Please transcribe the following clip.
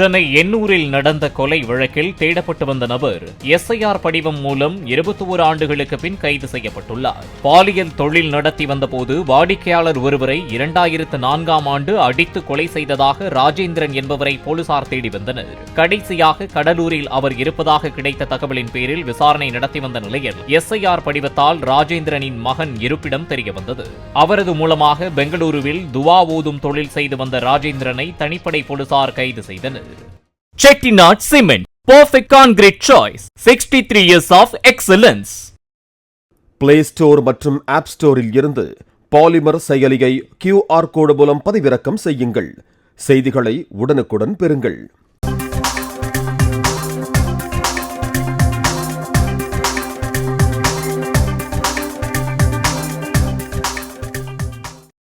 சென்னை எண்ணூரில் நடந்த கொலை வழக்கில் தேடப்பட்டு வந்த நபர் எஸ்ஐஆர் படிவம் மூலம் இருபத்தி ஓரு ஆண்டுகளுக்கு பின் கைது செய்யப்பட்டுள்ளார். பாலியல் தொழில் நடத்தி வந்தபோது வாடிக்கையாளர் ஒருவரை இரண்டாயிரத்து நான்காம் ஆண்டு அடித்து கொலை செய்ததாக ராஜேந்திரன் என்பவரை போலீசார் தேடி வந்தனர். கடைசியாக கடலூரில் அவர் இருப்பதாக கிடைத்த தகவலின் பேரில் விசாரணை நடத்தி வந்த நிலையில் எஸ்ஐஆர் படிவத்தால் ராஜேந்திரனின் மகன் இருப்பிடம் தெரியவந்தது அவரது மூலமாக பெங்களூருவில் துவா ஓதும் தொழில் செய்து வந்த ராஜேந்திரனை தனிப்படை போலீசார் கைது செய்தனர். Chettinad Cement, perfect concrete choice. 63 years of excellence. Play store மற்றும் ஆப் ஸ்டோரில் இருந்து பாலிமர் செயலியை கியூஆர் கோடு மூலம் பதிவிறக்கம் செய்யுங்கள் செய்திகளை உடனுக்குடன் பெறுங்கள்